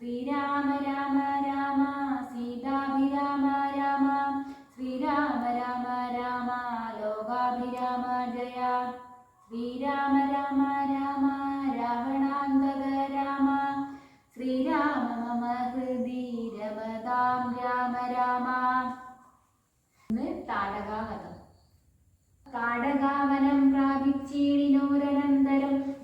ശ്രീരാമ രാമ രാമ സീതാഭിരാമ രാമ ശ്രീരാമ രാമ രാമ ലോകാഭിരാമ ജയ. ശ്രീരാമ രാമ രാമ രാവണാന്തക രാമ. ശ്രീരാമ മമ ഹൃദി രമതാം രാമ രാമ. ഇന്ന് താടകാവധം കാടകാവനം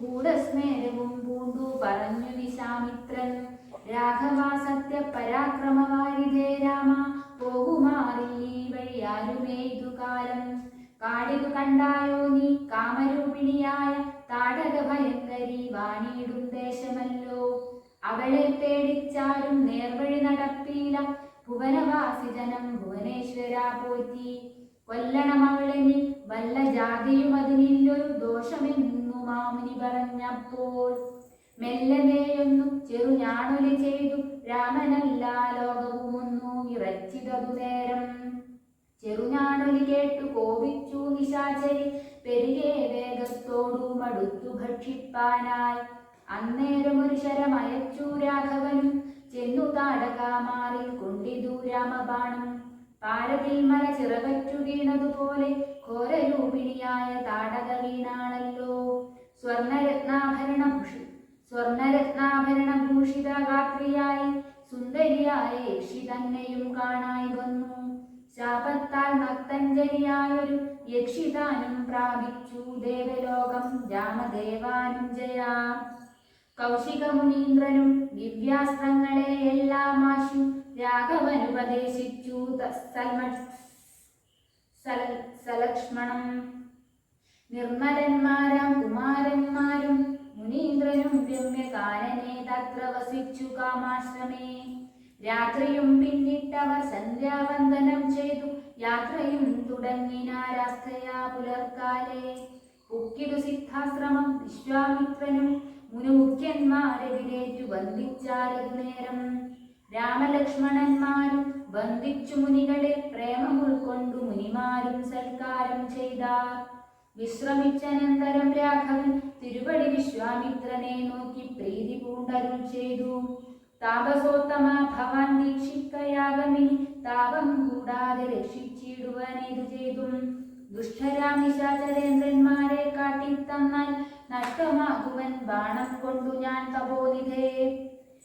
ഗൂഢസ്മേരവും പൂണ്ടു പറഞ്ഞു വിശാമിത്രൻ. രാഘവ സത്യ പരാക്രമവാരിതേ രാമ പോകുമാറി ഈ വഴി ആരുമേതു കാലം? കാടിതു കണ്ടായോ നീ? കാമരൂപിണിയായ താടക ഭയങ്കരി വാണിയിടും ദേശമല്ലോ. അവളെ പേടിച്ചാലും നേർവഴി നടപ്പീല ഭുവനവാസി ജനം ഭുവനേശ്വര പോറ്റി. കൊല്ലണം അവളെ നീ വല്ല ജാതിയും അതിനില്ലൊരു ദോഷമെന്നു മാമുനി പറഞ്ഞപ്പോൾ. മെല്ലനെയൊന്നു ചെറുഞാണൊലി ചെയ്തു. രാമനെല്ലാ ലോകവുമൊന്നു ഇറച്ചിതതു നേരം. ചെറുഞാണൊലി കേട്ടു കോപിച്ചു നിശാചരി. പെരികെ വേഗത്തോടു മടുത്തു ഭക്ഷിപ്പാനായി. അന്നേരം ഒരു ശരമയച്ചു രാഘവനും. ചെന്നു താടകാമാറിൽ കൊണ്ടിതു രാമബാണം. പാരതിൽ മല ചിറകറ്റു വീണതുപോലെ ഘോരരൂപിണിയായ താടക വീണാണല്ലോ സ്വർണരത്നാഭരണ ഭൂഷി സ്വർണരത്നാഭരണ ഭൂഷിത ഗാത്രിയായി സുന്ദരിയായ യക്ഷി തന്നെയും കാണായി വന്നു. ശാപത്താൽ നക്തഞ്ജലിയായൊരു യക്ഷിതാനും പ്രാപിച്ചു ദേവലോകം രാമദേവാനും ജയാ കൗശിക മുനീന്ദ്രനും ദിവ്യാസ്ത്രങ്ങളെ എല്ലാം ആശു രാഘവനുപദേശിച്ചു സലക്ഷ്മണം. നിർമ്മലന്മാരാം കുമാരന്മാരും മുനീന്ദ്രനും രമ്യകാലനെ തത്ര വസിച്ചു കാമാശ്രമേ. രാത്രിയും പിന്നിട്ടവർ സന്ധ്യാവന്ദനം ചെയ്തു. യാത്രയും തുടങ്ങിനാരാസ്ഥയാ പുലർക്കാലേ ഉക്കിതു സിദ്ധാശ്രമം വിശ്വാമിത്രനും മുനുമുഖ്യന്മാരെതിരേറ്റു വന്ദിച്ചാലതു നേരം രാമലക്ഷ്മണന്മാരും വന്ദിച്ചു മുനികളെ പ്രേമം ഉൾക്കൊണ്ടു മുനിമാരും സൽക്കാരം ചെയ്താർ. വിശ്രമിച്ചനന്തരം രാഘവൻ തിരുവടി വിശ്വാമിത്രനെ നോക്കി പ്രീതി പൂണ്ടരുൾ ചെയ്തു. താപസോത്തമ ഭവാൻ ദീക്ഷിക്കയാകമിനി താപം കൂടാതെ രക്ഷിച്ചിടുവാനേതു ചെയ്തു. ദുഷ്ടരാമിശാചരേന്ദ്രന്മാരെ കാട്ടിത്തന്നാൽ നഷ്ടമാകുവൻ ബാണം കൊണ്ടു ഞാൻ തപോനിധേ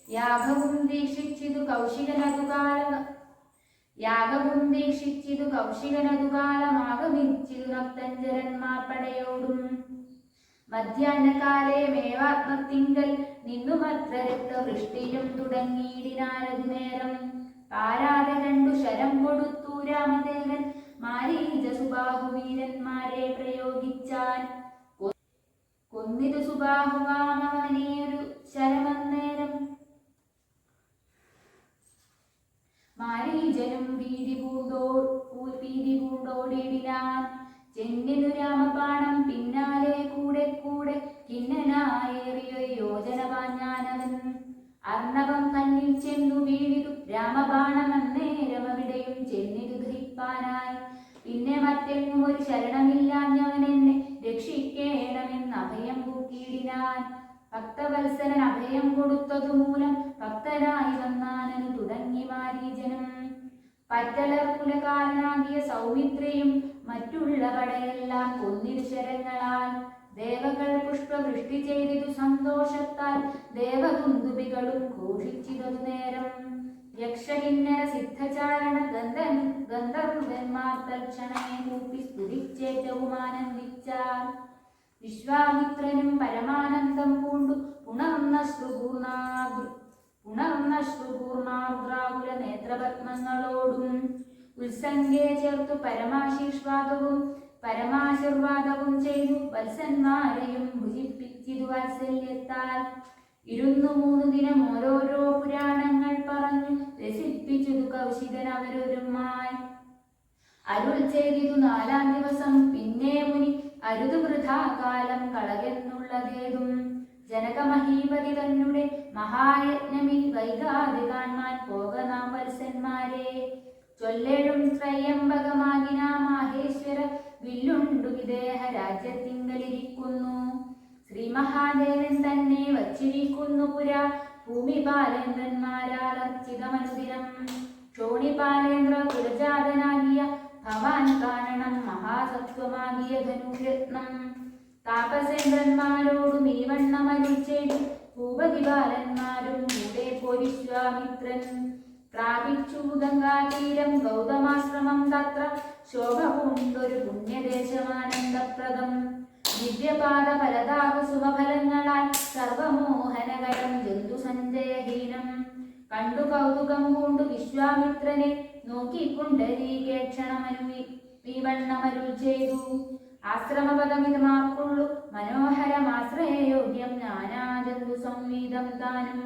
യാഗവും ദീക്ഷിച്ചിതു കൗശികനതുകാല യാഗവും കൗശികനതു കൗശികനതുകാലമാഗമിച്ചിതു നക്തഞ്ചരന്മാർ പടയോടും മധ്യാഹ്നകാലേ മേവാത്മത്തിങ്കൽ നിന്നുമത്ര രക്തവൃഷ്ടിയും തുടങ്ങിയിടിനാരതു നേരം. പാരാതെ കണ്ടു ശരം കൊടുത്തു രാമദേവൻ മാരീജ സുബാഹുവീരന്മാരെ പ്രയോഗിച്ചാൻ കൊന്നിതു സുബാഹുവാമവനെയൊരു ശരമന്നേരം മാരീജനും ഭീതി പൂണ്ടോ ഭീതി പൂണ്ടോടിടിനാൻ ചെന്നിനു രാമപാണം പിന്നാലെ കൂടെ കൂടെ കിന്നനായേറിയ യോജന പാഞ്ഞാനവൻ. അർണവം കണ്ണിൽ ചെന്നു വീണിതു അവിടെയും ചെന്നിതു ധരിപ്പാനായി. പിന്നെ മറ്റെങ്ങും ഒരു ശരണമില്ലാഞ്ഞവൻ എന്നെ രക്ഷിക്കേണമെന്ന് അഭയം കൂക്കിയിടിനാൻ ഭക്തവത്സരൻ അഭയം കൊടുത്തതുമൂലം ഭക്തരായി വന്നാനു തുടങ്ങി മാരീജനം. പറ്റലർ കുലകാരനാകിയ മറ്റുള്ളവടെയെല്ലാം മറ്റുള്ള പടയെല്ലാം കൊന്നിരു ശരങ്ങളാൽ. ദേവകൾ പുഷ്പവൃഷ്ടി ചെയ്തിതു സന്തോഷത്താൽ ദേവകുന്തുപികളും ഘോഷിച്ചിരുന്നു നേരം. യക്ഷകിന്നര സിദ്ധചാരണ ഗന്ധ ഗന്ധർവന്മാർ തൽക്ഷണേ കൂപ്പി സ്തുതിച്ചേറ്റവും ആനന്ദിച്ചാൽ. വിശ്വാമിത്രനും പരമാനന്ദം പൂണ്ടു ഉണർന്ന ശ്രുപൂർണാകൃ ഉണർന്ന ശ്രുപൂർണാദ്രാകുല നേത്രപത്മങ്ങളോടും ഉത്സംഗേ ചേർത്തു പരമാശീർവാദവും പരമാശീർവാദവും ചെയ്തു വത്സന്മാരെയും ഭുജിപ്പിച്ചിതു വാത്സല്യത്താൽ. ഇരുന്നു മൂന്ന് ദിനം ഓരോരോ പുരാണങ്ങൾ പറഞ്ഞു രസിപ്പിച്ചതു കൗശികൻ അവരൊരുമായി അരുൾ ചെയ്തിതു നാലാം ദിവസം പിന്നെ മുനി അരുത് വൃഥാകാലം കളകെന്നുള്ളതേതും ജനകമഹീപതി തന്നെ മഹായജ്ഞമിൽ വൈകാതെ കാണാൻ പോക നാം വത്സന്മാരെ. ചൊല്ലേഴും ത്രയംബകമാകിന മാഹേശ്വര വില്ലുണ്ടു വിദേഹ രാജ്യത്തിങ്കലിരിക്കുന്നു. ശ്രീ മഹാദേവൻ തന്നെ വച്ചിരിക്കുന്നു പുര ഭൂമിപാലേന്ദ്രന്മാരാലർച്ചിതമനുദിനം ക്ഷോണിപാലേന്ദ്ര കുലജാതനാകിയ ഭവാൻ കാരണം മഹാസത്വമാകിയ ധനുരത്നം താപസേന്ദ്രന്മാരോടും ഈ വണ്ണമരുൾ ചെയ്തു ഭൂപതി ബാലന്മാരും കൂടെ പ്രാപിച്ചു ഗംഗാതീരം ഗൗതമാശ്രമം തത്ര. ശോഭ കൊണ്ടൊരു പുണ്യദേശമാനന്ദപ്രദം. ദിവ്യപാദ ഫലതാപ സുഖഫലങ്ങളാൽ സർവമോഹനകരം ജന്തുസഞ്ചയഹീനം കണ്ടു കൗതുകം പൂണ്ടു വിശ്വാമിത്രനെ. നോക്കി പുണ്ടരീകേക്ഷണമനു വിവണ്ണമരുൾ ചെയ്തു. ആശ്രമപദമിതമാർക്കുള്ളു. മനോഹരമാശ്രയയോഗ്യം നാനാജന്തു സംവിധം താനും.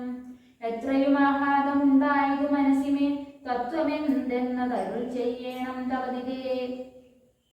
എത്രയും ആഹ്ലാദമുണ്ടായതു മനസ്സിമേ തത്വമെന്തെന്നതരുൾ ചെയ്യണം തവതിതേ